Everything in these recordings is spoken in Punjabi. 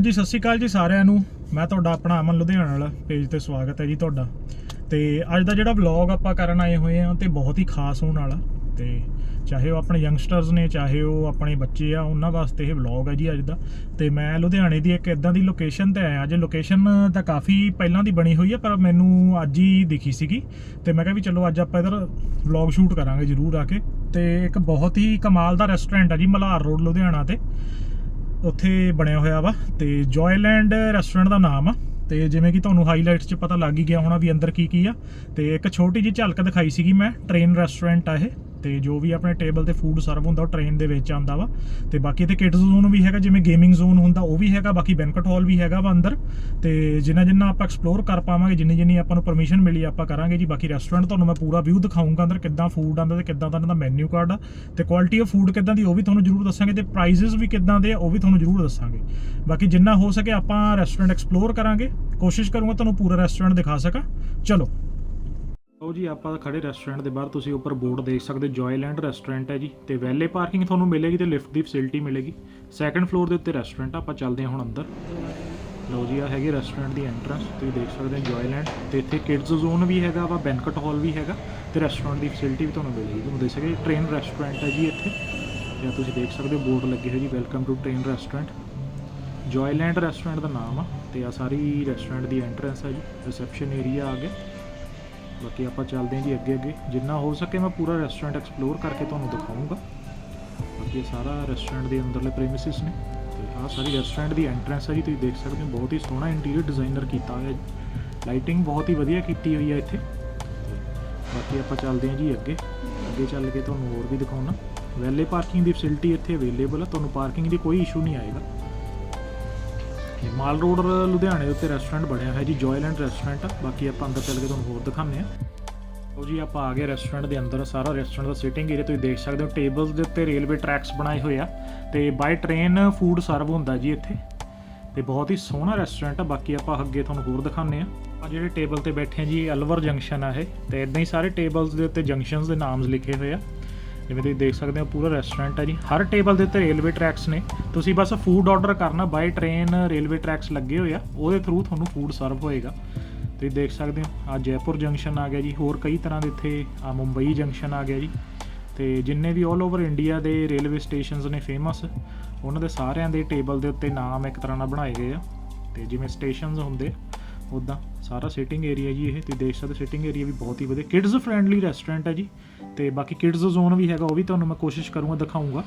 ਜੀ ਸਤਿ ਸ਼੍ਰੀ ਅਕਾਲ ਜੀ ਸਾਰਿਆਂ ਨੂੰ। ਮੈਂ ਤੁਹਾਡਾ ਆਪਣਾ ਅਮਨ ਲੁਧਿਆਣਾ ਵਾਲਾ ਪੇਜ ਤੇ ਸਵਾਗਤ ਹੈ ਜੀ ਤੁਹਾਡਾ। ਤੇ ਅੱਜ ਦਾ ਜਿਹੜਾ ਵਲੌਗ ਆਪਾਂ ਕਰਨ ਆਏ ਹੋਏ ਆ ਤੇ ਬਹੁਤ ਹੀ ਖਾਸ ਹੋਣ ਵਾਲਾ। ਤੇ ਚਾਹੇ ਉਹ ਆਪਣੇ ਯੰਗਸਟਰਸ ਨੇ, ਚਾਹੇ ਉਹ ਆਪਣੇ ਬੱਚੇ ਆ, ਉਹਨਾਂ ਵਾਸਤੇ ਇਹ ਵਲੌਗ ਹੈ ਜੀ ਅੱਜ ਦਾ। ਤੇ ਮੈਂ ਲੁਧਿਆਣੇ ਦੀ ਇੱਕ ਇਦਾਂ ਦੀ ਲੋਕੇਸ਼ਨ ਤੇ ਆਇਆ। ਜੇ ਲੋਕੇਸ਼ਨ ਤਾਂ ਕਾਫੀ ਪਹਿਲਾਂ ਦੀ ਬਣੀ ਹੋਈ ਹੈ, ਪਰ ਮੈਨੂੰ ਅੱਜ ਹੀ ਦਿਖੀ ਸੀਗੀ। ਤੇ ਮੈਂ ਕਿਹਾ ਵੀ ਚਲੋ ਅੱਜ ਆਪਾਂ ਇਧਰ ਵਲੌਗ ਸ਼ੂਟ ਕਰਾਂਗੇ ਜਰੂਰ ਆ ਕੇ। ਤੇ ਇੱਕ ਬਹੁਤ ਹੀ ਕਮਾਲ ਦਾ ਰੈਸਟੋਰੈਂਟ ਹੈ ਜੀ ਮਲਹਾਰ ਰੋਡ, ਲੁਧਿਆਣਾ ਤੇ। ਉੱਥੇ ਬਣਿਆ ਹੋਇਆ ਵਾ ਤੇ ਜੋਇਲੈਂਡ ਰੈਸਟੋਰੈਂਟ ਦਾ ਨਾਮ ਆ। ਤੇ ਜਿਵੇਂ ਕਿ ਤੁਹਾਨੂੰ ਹਾਈਲਾਈਟਸ 'ਚ ਪਤਾ ਲੱਗ ਹੀ ਗਿਆ ਹੋਣਾ ਵੀ ਅੰਦਰ ਕੀ ਕੀ ਆ। ਤੇ ਇੱਕ ਛੋਟੀ ਜਿਹੀ ਝਲਕ ਦਿਖਾਈ ਸੀਗੀ ਮੈਂ ਟ੍ਰੇਨ ਰੈਸਟੋਰੈਂਟ ਆ ਇਹ। ਤੇ ਜੋ ਵੀ ਆਪਣੇ ਟੇਬਲ ਤੇ ਫੂਡ ਸਰਵ ਹੁੰਦਾ, ਉਹ ਟ੍ਰੇਨ ਦੇ ਵਿੱਚ ਆਂਦਾ ਵਾ। ਤੇ ਬਾਕੀ ਇੱਥੇ ਕਿਡਸ ਜ਼ੋਨ ਵੀ ਹੈਗਾ, ਜਿਵੇਂ ਗੇਮਿੰਗ ਜ਼ੋਨ ਹੁੰਦਾ, ਉਹ ਵੀ ਹੈਗਾ, ਬਾਕੀ ਬੈਂਕਟ ਹਾਲ ਵੀ ਹੈਗਾ ਵਾ ਅੰਦਰ। ਤੇ ਜਿੰਨਾ ਜਿੰਨਾ ਆਪਾਂ ਐਕਸਪਲੋਰ ਕਰ ਪਾਵਾਂਗੇ, ਜਿੰਨੀ ਜਿੰਨੀ ਆਪਾਂ ਨੂੰ ਪਰਮਿਸ਼ਨ ਮਿਲੀ, ਆਪਾਂ ਕਰਾਂਗੇ ਜੀ। ਬਾਕੀ ਰੈਸਟੋਰੈਂਟ ਤੁਹਾਨੂੰ ਮੈਂ ਪੂਰਾ ਵਿਊ ਦਿਖਾਉਂਗਾ ਅੰਦਰ ਕਿੱਦਾਂ ਫੂਡ ਆਂਦਾ ਤੇ ਕਿੱਦਾਂ ਦਾ ਇਹਨਾਂ ਦਾ ਮੈਨੂ ਕਾਰਡ ਆ। ਤੇ ਕੁਆਲਿਟੀ ਆਫ ਫੂਡ ਕਿੱਦਾਂ ਦੀ, ਉਹ ਵੀ ਤੁਹਾਨੂੰ ਜ਼ਰੂਰ ਦੱਸਾਂਗੇ। ਤੇ ਪ੍ਰਾਈਸਸ ਵੀ ਕਿੱਦਾਂ ਦੇ ਆ, ਉਹ ਵੀ ਤੁਹਾਨੂੰ ਜ਼ਰੂਰ ਦੱਸਾਂਗੇ। ਬਾਕੀ ਜਿੰਨਾ ਹੋ ਸਕੇ ਆਪਾਂ ਰੈਸਟੋਰੈਂਟ ਐਕਸਪਲੋਰ ਕਰਾਂਗੇ। ਕੋਸ਼ਿਸ਼ ਕਰੂੰਗਾ ਤੁਹਾਨੂੰ ਪੂਰਾ ਰੈਸਟੋਰੈਂਟ ਦਿਖਾ ਸਕਾਂ। ਚਲੋ। ਲਓ ਜੀ, ਆਪਾਂ ਖੜੇ ਰੈਸਟੋਰੈਂਟ ਦੇ ਬਾਹਰ, ਤੁਸੀਂ ਉੱਪਰ ਬੋਰਡ ਦੇਖ ਸਕਦੇ ਜੋਇਲੈਂਡ ਰੈਸਟੋਰੈਂਟ ਹੈ ਜੀ, ਤੇ ਵੈਲੇ ਪਾਰਕਿੰਗ ਤੁਹਾਨੂੰ ਮਿਲੇਗੀ ਤੇ ਲਿਫਟ ਦੀ ਫੈਸਿਲਿਟੀ ਮਿਲੇਗੀ। ਸੈਕੰਡ ਫਲੋਰ ਦੇ ਉੱਤੇ ਰੈਸਟੋਰੈਂਟ ਆਪਾਂ ਚੱਲਦੇ ਹਾਂ ਹੁਣ ਅੰਦਰ। ਲਓ ਜੀ, ਆ ਹੈਗੀ ਰੈਸਟੋਰੈਂਟ ਦੀ ਐਂਟਰੈਂਸ ਤੁਸੀਂ ਦੇਖ ਸਕਦੇ ਹੋ ਜੋਇਲੈਂਡ ਤੇ ਇੱਥੇ ਕਿਡਜ਼ ਜ਼ੋਨ ਵੀ ਹੈਗਾ ਵਾ ਬੈਂਕਟ ਹਾਲ ਵੀ ਹੈਗਾ, ਤੇ ਰੈਸਟੋਰੈਂਟ ਦੀ ਫੈਸਿਲਿਟੀ ਵੀ ਤੁਹਾਨੂੰ ਮਿਲੇਗੀ। ਤੁਹਾਨੂੰ ਦੇਖ ਸਕਦੇ ਟ੍ਰੇਨ ਰੈਸਟੋਰੈਂਟ ਹੈ ਜੀ ਇੱਥੇ, ਜਾਂ ਤੁਸੀਂ ਦੇਖ ਸਕਦੇ ਹੋ ਬੋਰਡ ਲੱਗੇ ਹੋਏ ਜੀ welcome to train restaurant Joyland restaurant ਦਾ ਨਾਮ ਆ, ਤੇ ਆ ਸਾਰੀ ਰੈਸਟੋਰੈਂਟ ਦੀ ਐਂਟਰੈਂਸ ਹੈ ਜੀ ਰਿਸੈਪਸ਼ਨ ਏਰੀਆ ਆ ਗਿਆ ਬਾਕੀ ਆਪਾਂ ਚੱਲਦੇ ਹਾਂ ਜੀ ਅੱਗੇ ਅੱਗੇ। ਜਿੰਨਾ ਹੋ ਸਕੇ ਮੈਂ ਪੂਰਾ ਰੈਸਟੋਰੈਂਟ ਐਕਸਪਲੋਰ ਕਰਕੇ ਤੁਹਾਨੂੰ ਦਿਖਾਉਂਗਾ ਬਾਕੀ ਇਹ ਸਾਰਾ ਰੈਸਟੋਰੈਂਟ ਦੇ ਅੰਦਰਲੇ ਪ੍ਰੈਮਿਸਿਸ ਨੇ। ਤੇ ਆਹ ਸਾਰੀ ਰੈਸਟੋਰੈਂਟ ਦੀ ਐਂਟਰੈਂਸ ਹੈ ਜੀ, ਤੁਸੀਂ ਦੇਖ ਸਕਦੇ ਹੋ, ਬਹੁਤ ਹੀ ਸੋਹਣਾ ਇੰਟੀਰੀਅਰ ਡਿਜ਼ਾਈਨਰ ਕੀਤਾ ਹੋਇਆ ਲਾਈਟਿੰਗ ਬਹੁਤ ਹੀ ਵਧੀਆ ਕੀਤੀ ਹੋਈ ਹੈ ਇੱਥੇ। ਤੇ ਬਾਕੀ ਆਪਾਂ ਚੱਲਦੇ ਹਾਂ ਜੀ ਅੱਗੇ। ਅੱਗੇ ਚੱਲ ਕੇ ਤੁਹਾਨੂੰ ਹੋਰ ਵੀ ਦਿਖਾਉਣਾ। ਵੈਲੇ ਪਾਰਕਿੰਗ ਦੀ ਫੈਸਿਲਿਟੀ ਇੱਥੇ ਅਵੇਲੇਬਲ ਹੈ ਤੁਹਾਨੂੰ ਪਾਰਕਿੰਗ ਦੀ ਕੋਈ ਇਸ਼ੂ ਨਹੀਂ ਆਏਗਾ। ਇਹ ਮਾਲ ਰੋਡ ਲੁਧਿਆਣੇ ਦੇ ਉੱਤੇ ਰੈਸਟੋਰੈਂਟ ਬਣਿਆ ਹੋਇਆ ਜੀ ਜੋਇਲੈਂਡ ਰੈਸਟੋਰੈਂਟ ਆ। ਬਾਕੀ ਆਪਾਂ ਅੰਦਰ ਚੱਲ ਕੇ ਤੁਹਾਨੂੰ ਹੋਰ ਦਿਖਾਉਂਦੇ ਆ ਉਹ ਜੀ, ਆਪਾਂ ਆ ਗਏ ਰੈਸਟੋਰੈਂਟ ਦੇ ਅੰਦਰ, ਸਾਰਾ ਰੈਸਟੋਰੈਂਟ ਦਾ ਸਿਟਿੰਗ ਏਰੀਆ ਤੁਸੀਂ ਦੇਖ ਸਕਦੇ ਹੋ। ਟੇਬਲਸ ਦੇ ਉੱਤੇ ਰੇਲਵੇ ਟਰੈਕਸ ਬਣਾਏ ਹੋਏ ਆ ਤੇ ਬਾਈ ਟ੍ਰੇਨ ਫੂਡ ਸਰਵ ਹੁੰਦਾ ਜੀ ਇੱਥੇ। ਤੇ ਬਹੁਤ ਹੀ ਸੋਹਣਾ ਰੈਸਟੋਰੈਂਟ ਆ। ਬਾਕੀ ਆਪਾਂ ਅੱਗੇ ਤੁਹਾਨੂੰ ਹੋਰ ਦਿਖਾਉਂਦੇ ਆ ਆ ਜਿਹੜੇ ਟੇਬਲ ਤੇ ਬੈਠੇ ਆ ਜੀ ਅਲਵਰ ਜੰਕਸ਼ਨ ਆ ਇਹ। ਤੇ ਇਦਾਂ ਹੀ ਸਾਰੇ ਟੇਬਲਸ ਦੇ ਉੱਤੇ ਜੰਕਸ਼ਨਸ ਦੇ ਨਾਮਸ ਲਿਖੇ ਹੋਏ ਆ। ਜਿਵੇਂ ਤੁਸੀਂ ਦੇਖ ਸਕਦੇ ਹੋ, ਪੂਰਾ ਰੈਸਟੋਰੈਂਟ ਹੈ ਜੀ। ਹਰ ਟੇਬਲ ਦੇ ਉੱਤੇ ਰੇਲਵੇ ਟਰੈਕਸ ਨੇ। ਤੁਸੀਂ ਬਸ ਫੂਡ ਆਰਡਰ ਕਰਨਾ ਬਾਈ ਟ੍ਰੇਨ ਰੇਲਵੇ ਟਰੈਕਸ ਲੱਗੇ ਹੋਏ ਆ, ਉਹਦੇ ਥਰੂ ਤੁਹਾਨੂੰ ਫੂਡ ਸਰਵ ਹੋਏਗਾ। ਤੁਸੀਂ ਦੇਖ ਸਕਦੇ ਹੋ ਆ ਜੈਪੁਰ ਜੰਕਸ਼ਨ ਆ ਗਿਆ ਜੀ। ਹੋਰ ਕਈ ਤਰ੍ਹਾਂ ਦੇ ਇੱਥੇ ਆ ਮੁੰਬਈ ਜੰਕਸ਼ਨ ਆ ਗਿਆ ਜੀ। ਤੇ ਜਿੰਨੇ ਵੀ 올 ਓਵਰ ਇੰਡੀਆ ਦੇ ਰੇਲਵੇ ਸਟੇਸ਼ਨਸ ਨੇ ਫੇਮਸ ਉਹਨਾਂ ਦੇ ਸਾਰਿਆਂ ਦੇ ਟੇਬਲ ਦੇ ਉੱਤੇ ਨਾਮ ਇੱਕ ਤਰ੍ਹਾਂ ਨਾਲ ਬਣਾਏ ਗਏ ਆ। ਤੇ ਜਿਵੇਂ ਸਟੇਸ਼ਨਸ ਹੁੰਦੇ ਉਦਾਂ ਸਾਰਾ ਸਿਟਿੰਗ ਏਰੀਆ ਜੀ ਇਹ ਤੁਸੀਂ ਦੇਖ ਸਕਦੇ ਸਿਟਿੰਗ ਏਰੀਆ ਵੀ ਬਹੁਤ ਹੀ ਵਧੀਆ। ਕਿਡਜ਼ ਫ੍ਰੈਂਡਲੀ ਰੈਸਟੋਰੈਂਟ ਹੈ ਜੀ ਤੇ ਬਾਕੀ ਕਿਡਜ਼ ਜ਼ੋਨ ਵੀ ਹੈਗਾ, ਉਹ ਵੀ ਤੁਹਾਨੂੰ ਮੈਂ ਕੋਸ਼ਿਸ਼ ਕਰੂੰਗਾ, ਦਿਖਾਊਂਗਾ।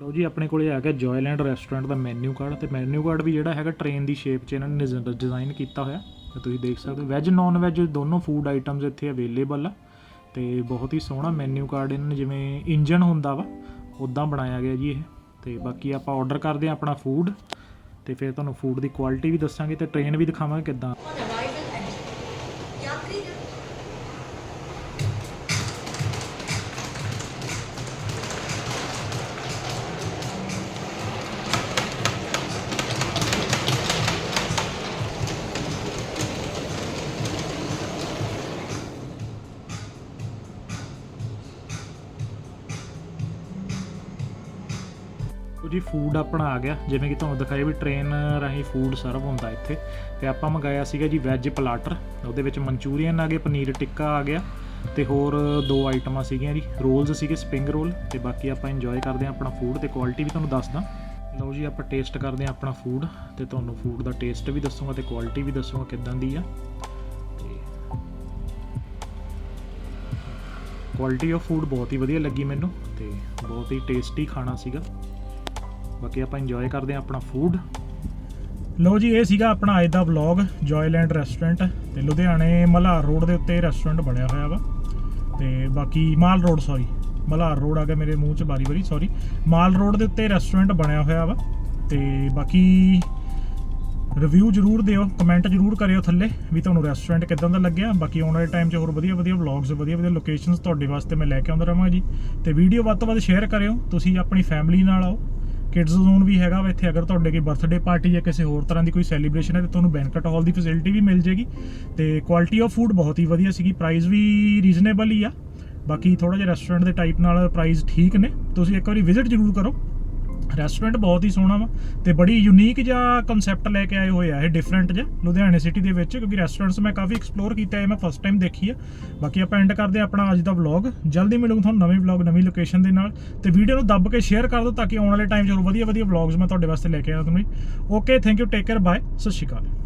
ਲਓ ਜੀ, ਆਪਣੇ ਕੋਲੇ ਆ ਗਿਆ ਜੋਇਲੈਂਡ ਰੈਸਟੋਰੈਂਟ ਦਾ ਮੈਨੂ ਕਾਰਡ ਤੇ ਮੈਨੂ ਕਾਰਡ ਵੀ ਜਿਹੜਾ ਹੈਗਾ ਟ੍ਰੇਨ ਦੀ ਸ਼ੇਪ 'ਚ ਇਹਨਾਂ ਨੇ ਡਿਜ਼ਾਈਨ ਕੀਤਾ ਹੋਇਆ। ਤੇ ਤੁਸੀਂ ਦੇਖ ਸਕਦੇ ਹੋ ਵੈਜ ਨਾਨ ਵੈਜ ਦੋਨੋਂ ਫੂਡ ਆਈਟਮਸ ਇੱਥੇ ਅਵੇਲੇਬਲ ਆ। ਤੇ ਬਹੁਤ ਹੀ ਸੋਹਣਾ ਮੈਨੂ ਕਾਰਡ ਇਹਨਾਂ ਨੇ ਜਿਵੇਂ ਇੰਜਨ ਹੁੰਦਾ ਵਾ, ਉਦਾਂ ਬਣਾਇਆ ਗਿਆ ਜੀ ਇਹ। ਤੇ ਬਾਕੀ ਆਪਾਂ ਆਰਡਰ ਕਰਦੇ ਆ ਆਪਣਾ ਫੂਡ ਤੇ ਫਿਰ ਤੁਹਾਨੂੰ ਫੂਡ ਦੀ ਕੁਆਲਿਟੀ ਵੀ ਦੱਸਾਂਗੇ ਤੇ ਟ੍ਰੇਨ ਵੀ ਦਿਖਾਵਾਂਗੇ ਕਿੱਦਾਂ। ਉਹ ਜੀ ਫੂਡ ਆਪਣਾ ਆ ਗਿਆ। ਜਿਵੇਂ ਕਿ ਤੁਹਾਨੂੰ ਦਿਖਾਇਆ ਵੀ ਟ੍ਰੇਨ ਰਾਹੀਂ ਫੂਡ ਸਰਵ ਹੁੰਦਾ ਇੱਥੇ। ਤੇ ਆਪਾਂ ਮੰਗਾਇਆ ਸੀਗਾ ਜੀ ਵੈਜ ਪਲਾਟਰ ਉਹਦੇ ਵਿੱਚ ਮਨਚੂਰੀਅਨ ਆ ਗਏ, ਪਨੀਰ ਟਿੱਕਾ ਆ ਗਿਆ ਤੇ ਹੋਰ ਦੋ ਆਈਟਮਾਂ ਸੀਗੀਆਂ ਜੀ। ਰੋਲਸ ਸੀਗੇ ਸਪਿੰਗ ਰੋਲ ਤੇ ਬਾਕੀ ਆਪਾਂ ਇੰਜੋਏ ਕਰਦੇ ਹਾਂ ਆਪਣਾ ਫੂਡ ਤੇ ਕੁਆਲਿਟੀ ਵੀ ਤੁਹਾਨੂੰ ਦੱਸਦਾ। ਲਓ ਜੀ, ਆਪਾਂ ਟੇਸਟ ਕਰਦੇ ਹਾਂ ਆਪਣਾ ਫੂਡ ਤੇ ਤੁਹਾਨੂੰ ਫੂਡ ਦਾ ਟੇਸਟ ਵੀ ਦੱਸੂਗਾ ਤੇ ਕੁਆਲਿਟੀ ਵੀ ਦੱਸੂਗਾ ਕਿੱਦਾਂ ਦੀ ਆ। ਤੇ ਕੁਆਲਿਟੀ ਆਫ ਫੂਡ ਬਹੁਤ ਹੀ ਵਧੀਆ ਲੱਗੀ ਮੈਨੂੰ ਤੇ ਬਹੁਤ ਹੀ ਟੇਸਟੀ ਖਾਣਾ ਸੀਗਾ। ਬਾਕੀ ਆਪਾਂ ਇੰਜੋਏ ਕਰਦੇ ਹਾਂ ਆਪਣਾ ਫੂਡ ਲੋ ਜੀ, ਇਹ ਸੀਗਾ ਆਪਣਾ ਅੱਜ ਦਾ ਵਲੌਗ ਜੋਇਲੈਂਡ ਰੈਸਟੋਰੈਂਟ ਤੇ ਲੁਧਿਆਣੇ ਮਲਹਾਰ ਰੋਡ ਦੇ ਉੱਤੇ ਰੈਸਟੋਰੈਂਟ ਬਣਿਆ ਹੋਇਆ ਵਾ। ਤੇ ਬਾਕੀ mall road sorry Malhar road ਆ ਗਿਆ ਮੇਰੇ ਮੂੰਹ 'ਚ ਬਾਰੀ ਬਾਰੀ ਸੌਰੀ ਮਾਲ ਰੋਡ ਦੇ ਉੱਤੇ ਰੈਸਟੋਰੈਂਟ ਬਣਿਆ ਹੋਇਆ ਵਾ ਤੇ ਬਾਕੀ ਰਿਵਿਊ ਜਰੂਰ ਦਿਓ ਕਮੈਂਟ ਜਰੂਰ ਕਰਿਓ ਥੱਲੇ ਵੀ ਤੁਹਾਨੂੰ ਰੈਸਟੋਰੈਂਟ ਕਿਦਾਂ ਦਾ ਲੱਗਿਆ। ਬਾਕੀ ਆਉਣ ਵਾਲੇ ਟਾਈਮ 'ਚ ਹੋਰ ਵਧੀਆ ਵਧੀਆ ਵਲੌਗਸ ਵਧੀਆ ਵਧੀਆ ਲੋਕੇਸ਼ਨਸ ਤੁਹਾਡੇ ਵਾਸਤੇ ਮੈਂ ਲੈ ਕੇ ਆਉਂਦਾ ਰਹਾਂਗਾ ਜੀ। ਤੇ ਵੀਡੀਓ ਵੱਧ ਤੋਂ ਵੱਧ ਸ਼ੇਅਰ ਕਰਿਓ, ਤੁਸੀਂ ਆਪਣੀ ਫੈਮਿਲੀ ਨਾਲ ਆਓ। ਕਿਡਜ਼ ਜ਼ੋਨ ਵੀ ਹੈਗਾ ਵਾ, ਇੱਥੇ ਅਗਰ ਤੁਹਾਡੇ ਕੋਈ ਬਰਥਡੇ ਪਾਰਟੀ ਜਾਂ ਕਿਸੇ ਹੋਰ ਤਰ੍ਹਾਂ ਦੀ ਕੋਈ ਸੈਲੀਬ੍ਰੇਸ਼ਨ ਹੈ ਤੇ ਤੁਹਾਨੂੰ ਬੈਂਕਟ ਹਾਲ ਦੀ ਫੈਸਿਲਿਟੀ ਵੀ ਮਿਲ ਜੇਗੀ ਤੇ ਕੁਆਲਿਟੀ ਆਫ ਫੂਡ ਬਹੁਤ ਹੀ ਵਧੀਆ ਸੀਗੀ ਪ੍ਰਾਈਸ ਵੀ ਰੀਜ਼ਨੇਬਲ ਹੀ ਆ। ਬਾਕੀ ਥੋੜਾ ਜਿਹਾ ਰੈਸਟੋਰੈਂਟ ਦੇ ਟਾਈਪ ਨਾਲ ਪ੍ਰਾਈਸ ਠੀਕ ਨੇ, ਤੁਸੀਂ ਇੱਕ ਵਾਰੀ ਵਿਜ਼ਿਟ ਜ਼ਰੂਰ ਕਰੋ। ਰੈਸਟੋਰੈਂਟ ਬਹੁਤ ਹੀ ਸੋਹਣਾ ਵਾ ਤੇ ਬੜੀ ਯੂਨੀਕ ਜਿਹਾ ਕਨਸੈਪਟ ਲੈ ਕੇ ਆਏ ਹੋਏ ਆ, ਇਹ ਡਿਫਰੈਂਟ ਜਿਹਾ ਲੁਧਿਆਣੇ ਸਿਟੀ ਦੇ ਵਿੱਚ, ਕਿਉਂਕਿ ਰੈਸਟੋਰੈਂਟਸ ਮੈਂ ਕਾਫੀ ਐਕਸਪਲੋਰ ਕੀਤਾ ਹੈ ਮੈਂ ਫਸਟ ਟਾਈਮ ਦੇਖੀ ਆ। ਬਾਕੀ ਆਪਾਂ ਐਂਡ ਕਰਦੇ ਹਾਂ ਆਪਣਾ ਅੱਜ ਦਾ ਵਲੌਗ ਜਲਦੀ ਮਿਲੂੰਗਾ ਤੁਹਾਨੂੰ ਨਵੇਂ ਵਲੌਗ ਨਵੀਂ ਲੋਕੇਸ਼ਨ ਦੇ ਨਾਲ। ਤੇ ਵੀਡੀਓ ਨੂੰ ਦੱਬ ਕੇ ਸ਼ੇਅਰ ਕਰ ਦਿਓ ਤਾਂ ਕਿ ਆਉਣ ਵਾਲੇ ਟਾਈਮ 'ਚ ਹੋਰ ਵਧੀਆ ਵਧੀਆ ਵਲੌਗਸ ਮੈਂ ਤੁਹਾਡੇ ਵਾਸਤੇ ਲੈ ਕੇ ਆਵਾਂ ਤੁਹਾਨੂੰ okay thank you take care bye ਸਤਿ ਸ਼੍ਰੀ ਅਕਾਲ।